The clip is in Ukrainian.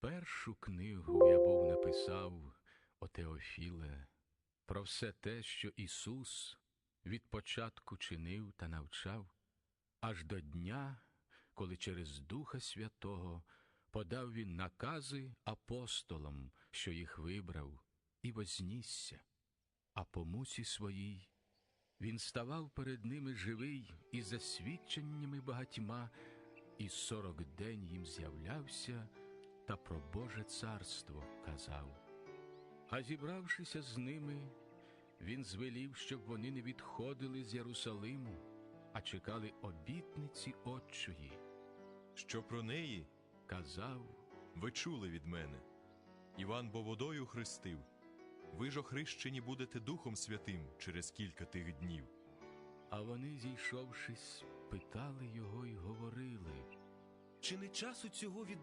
Першу книгу я був написав, о Теофіле, про все те, що Ісус від початку чинив та навчав, аж до дня, коли через Духа Святого подав Він накази апостолам, що їх вибрав, і вознісся, а по муці своїй він ставав перед ними живий і за свідченнями багатьма, і сорок день їм з'являвся та про Боже царство казав. А зібравшися з ними, він звелів, щоб вони не відходили з Єрусалиму, а чекали обітниці Отчої. Що про неї Казав, ви чули від мене. Іван бо водою хрестив. Ви ж охрещені будете Духом Святим через кілька тих днів. а вони, зійшовшись, питали його й говорили. Чи не часу цього відбудувати?